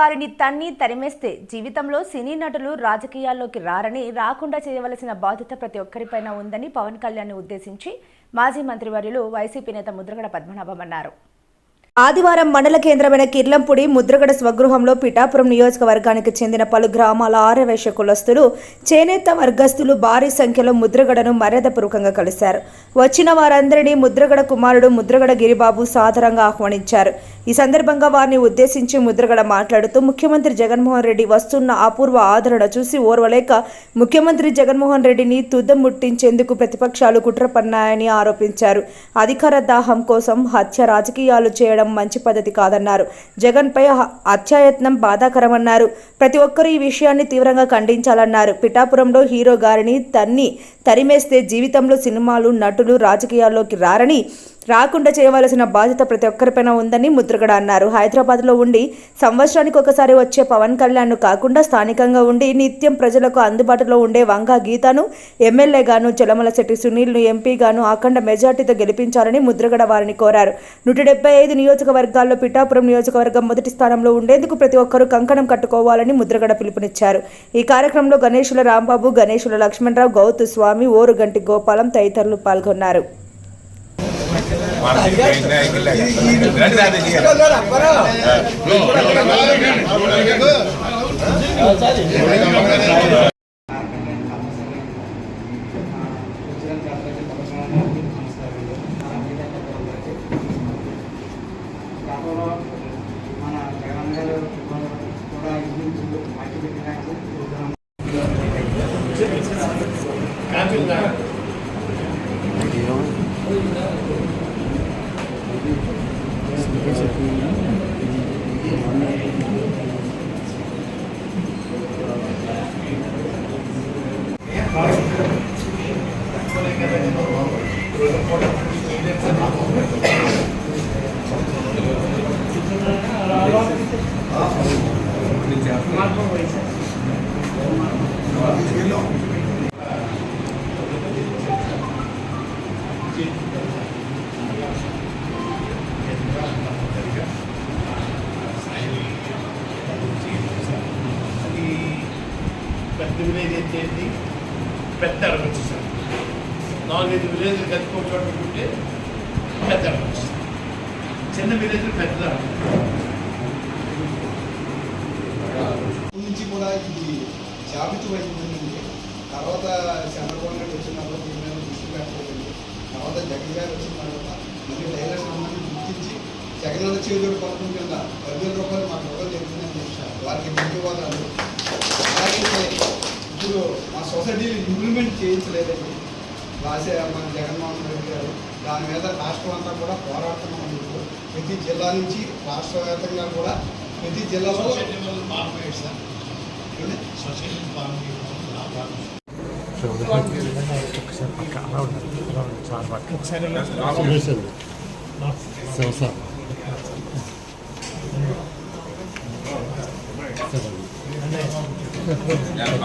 వారిని తన్ని తరిమేస్తే జీవితంలో సినీ నటులు రాజకీయాల్లోకి రారని రాకుండా చేయవలసిన బాధ్యత ప్రతి ఒక్కరిపైన ఉందని పవన్ కళ్యాణ్ ఉద్దేశించి మాజీ మంత్రివర్యులు వైసీపీ నేత ముద్రగడ పద్మనాభం అన్నారు. ఆదివారం మండల కేంద్రమైన కిర్లంపూడి ముద్రగడ స్వగృహంలో పిఠాపురం నియోజకవర్గానికి చెందిన పలు గ్రామాల ఆర్యవైశ్య కులస్తులు చేనేత వర్గస్తులు భారీ సంఖ్యలో ముద్రగడను మర్యాదపూర్వకంగా కలిశారు. వచ్చిన వారందరినీ ముద్రగడ కుమారుడు ముద్రగడ గిరిబాబు సాదరంగా ఆహ్వానించారు. ఈ సందర్భంగా వారిని ఉద్దేశించి ముద్రగడ మాట్లాడుతూ ముఖ్యమంత్రి జగన్మోహన్ రెడ్డి వస్తున్న అపూర్వ ఆదరణ చూసి ఓర్వలేక ముఖ్యమంత్రి జగన్మోహన్ రెడ్డిని తుదం ముట్టించేందుకు ప్రతిపక్షాలు కుట్ర పన్నాయని ఆరోపించారు. అధికార దాహం కోసం హత్య రాజకీయాలు చేయడం మంచి పద్ధతి కాదన్నారు. జగన్పై హ- హత్యాయత్నం బాధాకరమన్నారు. ప్రతి ఒక్కరూ ఈ విషయాన్ని తీవ్రంగా ఖండించాలన్నారు. పిఠాపురంలో హీరో గారిని తన్ని తరిమేస్తే జీవితంలో సినిమాలు నటులు రాజకీయాల్లోకి రారని రాకుండా చేయవలసిన బాధ్యత ప్రతి ఒక్కరిపైన ఉందని ముద్రగడ అన్నారు. హైదరాబాద్లో ఉండి సంవత్సరానికి ఒకసారి వచ్చే పవన్ కళ్యాణ్ను కాకుండా స్థానికంగా ఉండి నిత్యం ప్రజలకు అందుబాటులో ఉండే వంగా గీతను ఎమ్మెల్యేగాను చలమల శెట్టి సునీల్ను ఎంపీగాను అఖండ మెజార్టీతో గెలిపించాలని ముద్రగడ వారిని కోరారు. నూట డెబ్బై ఐదు నియోజకవర్గాల్లో పిఠాపురం నియోజకవర్గం మొదటి స్థానంలో ఉండేందుకు ప్రతి ఒక్కరూ కంకణం కట్టుకోవాలని ముద్రగడ పిలుపునిచ్చారు. ఈ కార్యక్రమంలో గణేశుల రాంబాబు గణేశుల లక్ష్మణరావు గౌతు స్వామి ఓరుగంటి గోపాలం తదితరులు పాల్గొన్నారు. గతంలో మన జగన్ గారు కూడా ఇంటి మట్టి పెట్టినాక అది పెద్ద విలేజ్ వచ్చేసి పెద్ద అడవి నాలుగైదు విలేజ్లు కలిపి చోట పెట్టుకుంటే పెద్ద అడవి చిన్న విలేజ్లు పెద్ద నుంచి కూడా ఇది జాబితమైంది తర్వాత చంద్రబాబు నాయుడు తర్వాత దీని మీద దృష్టి పెట్టలేదండి. తర్వాత జగన్ గారు వచ్చిన తర్వాత మళ్ళీ డైలర్ సంబంధించి గుర్తించి జగనన్న చేదోడు పథకం కింద పదివేల రూపాయలు మాకు రూపాయలు జరిగిందని చెప్పారు వారికి ధన్యవాదాలు. అలాగే ఇప్పుడు మా సొసైటీని ఇంప్లిమెంట్ చేయించలేదండి. రాసే మన జగన్మోహన్ రెడ్డి గారు దాని మీద రాష్ట్రం అంతా కూడా పోరాడుతున్నాం ఇప్పుడు ప్రతి జిల్లా నుంచి రాష్ట్ర వ్యాప్తంగా కూడా ప్రతి జిల్లాలో సార్.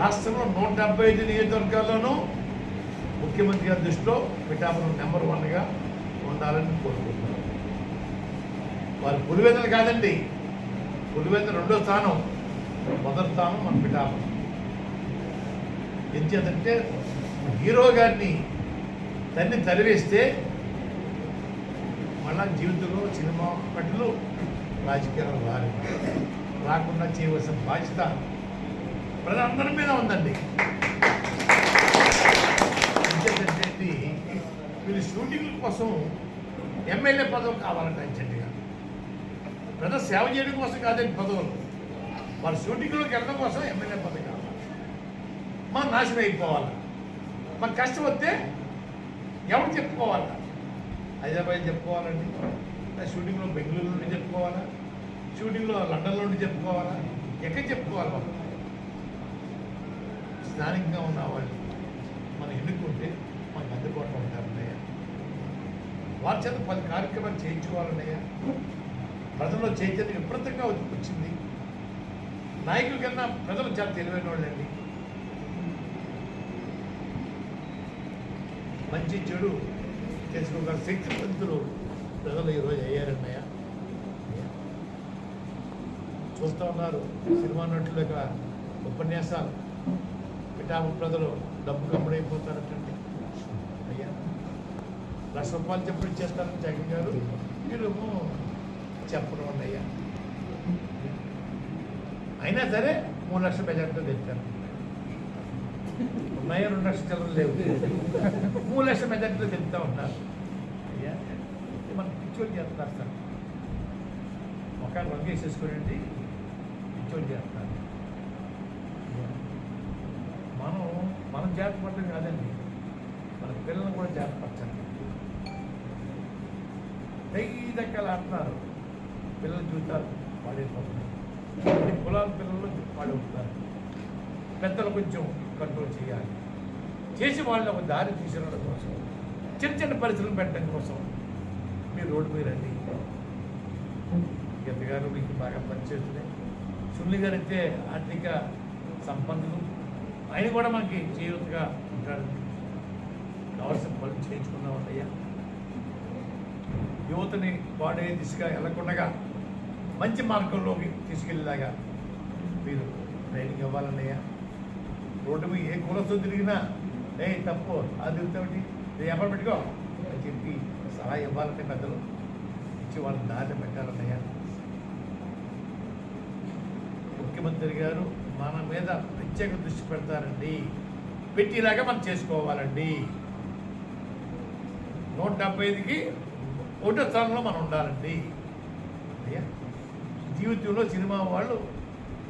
రాష్ట్రంలో నూట డెబ్బై ఐదు నియోజకవర్గాల్లోనూ ముఖ్యమంత్రి గారి దృష్టిలో పిఠాపురం నెంబర్ వన్గా ఉండాలని కోరుకుంటున్నారు వారి పులివెందులు కాదండి పులివెందు రెండో స్థానం మొదటి స్థానం మన పిఠాపురం. ఎంచేతంటే హీరో గారిని తన్ని తరివేస్తే మళ్ళా జీవితంలో సినిమా పట్ల రాజకీయాలు రాలి రాకుండా చేయవలసిన బాధ్యత ప్రజలందరి మీద ఉందండి. ఇంకేంటంటే వీళ్ళు షూటింగ్ కోసం ఎమ్మెల్యే పదవి కావాలంట అర్జెంటుగా ప్రజలు సేవ చేయడం కోసం కాదండి పదవులు. వాళ్ళ షూటింగ్లోకి వెళ్ళడం కోసం ఎమ్మెల్యే పదవి కావాలి. మా నాశనం అయిపోవాలి. మన కష్టం వస్తే ఎవరు చెప్పుకోవాలి? హైదరాబాద్ చెప్పుకోవాలండి. షూటింగ్లో బెంగళూరు నుండి చెప్పుకోవాలా? షూటింగ్లో లండన్ నుండి చెప్పుకోవాలా? ఎక్కడ చెప్పుకోవాలి వాళ్ళు? స్థానికంగా ఉన్న వాళ్ళు మనం ఎన్నుకుంటే మనకు అందుబాటులో ఉంటారన్నయ్య. వారి చేత పది కార్యక్రమాలు చేయించుకోవాలన్నయ్య. ప్రజల్లో చైతన్యం విపరీతంగా వచ్చింది. నాయకుల కన్నా ప్రజలు చాలా తెలివైన వాళ్ళండి. మంచి చెడు తెలుసుకోగల శక్తివంతులు ప్రజలు ఈరోజు అయ్యారన్నయ్య. చూస్తూ ఉన్నారు. సినిమా నటుల యొక్క ఉపన్యాసాలు. గ్రామ ప్రజలు డబ్బు కమ్ముడైపోతారటండి అయ్యా లక్ష రూపాయలు చెప్పుడు ఇచ్చేస్తారని జగన్ గారు. మీరు చెప్పడం అయ్యా. అయినా సరే మూడు లక్షల మెజార్టీతో తెచ్చారు. ఉన్నాయా? రెండు లక్షల చిల్లర లేవు. మూడు లక్షల మెజార్టీతో తెచ్చుతా ఉన్నారు. అయ్యా మనం మన పిచ్చోళ్ళు చేస్తున్నారు సార్. మొక్కలు వంగేసేసుకోనండి. పిచ్చోళ్ళు చేస్తారు మనం కాదండి. మన పిల్లలను కూడా జాగ్రత్త పరచండి దక్కలు ఆడుతున్నారు. పిల్లల జీవితాలు పాడైపోతున్నాయి. కులాల పిల్లలు పాడవుతున్నారు. పెద్దలు కొంచెం కంట్రోల్ చేయాలి. చేసి వాళ్ళని ఒక దారి తీసుకురావడం కోసం చిన్న చిన్న పరిశ్రమలు పెట్టడం కోసం మీరు రోడ్డు మీద రండి. గీత గారు మీకు బాగా పనిచేస్తున్నాయి సుల్లి గారు అయితే ఆర్థిక సంపన్నులు ఆయన కూడా మనకి చేయూతగా ఉంటారు. కావాల్సిన పనులు చేయించుకున్నాం అయ్యా యువతని వాడే దిశగా వెళ్ళకుండా మంచి మార్గంలోకి తీసుకెళ్ళేలాగా మీరు ట్రైనింగ్ ఇవ్వాలన్నయ్యా. రోడ్డు మీద ఏ కులతో తిరిగినా ఏ తప్పు అది తిరుగుతామండి నేను ఎవరు పెట్టుకో అని చెప్పి సలహా ఇవ్వాలంటే పెద్దలు ఇచ్చి వాళ్ళని దారి పెట్టాలన్నయ్యా. ముఖ్యమంత్రి గారు మన మీద ప్రత్యేక దృష్టి పెడతారండి. పెట్టేలాగా మనం చేసుకోవాలండి. నూట డెబ్బై ఐదుకి ఒకటో స్థానంలో మనం ఉండాలండి. అయ్యా జీవితంలో సినిమా వాళ్ళు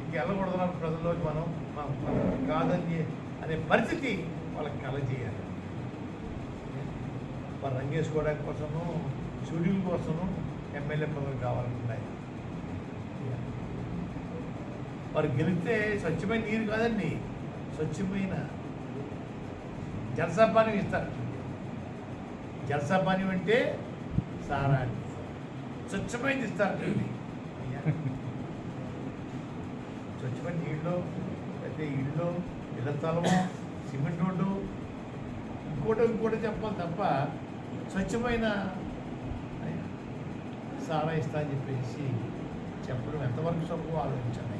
ఇంక వెళ్ళకూడదు ప్రజల్లోకి మనం మనం కాదని అనే పరిస్థితి వాళ్ళకి కలజేయాలి. వాళ్ళు రంగేసుకోవడానికి కోసము షెడ్యూల్ కోసము ఎమ్మెల్యే పదవులు కావాలనుకున్నాయి. వారు గెలిస్తే స్వచ్ఛమైన నీరు కాదండి. స్వచ్ఛమైన జలసపానం ఇస్తారు. జలసపాని అంటే సారా స్వచ్ఛమైనది ఇస్తారండి. స్వచ్ఛమైన నీళ్ళు అయితే ఇళ్ళు ఇళ్ళ స్థలము సిమెంట్ రోడ్డు ఇంకోటి ఇంకోటి చెప్పాలి తప్ప స్వచ్ఛమైన సారా ఇస్తా అని చెప్పేసి చెప్పడం ఎంతవరకు సొప్పు ఆలోచించాలి?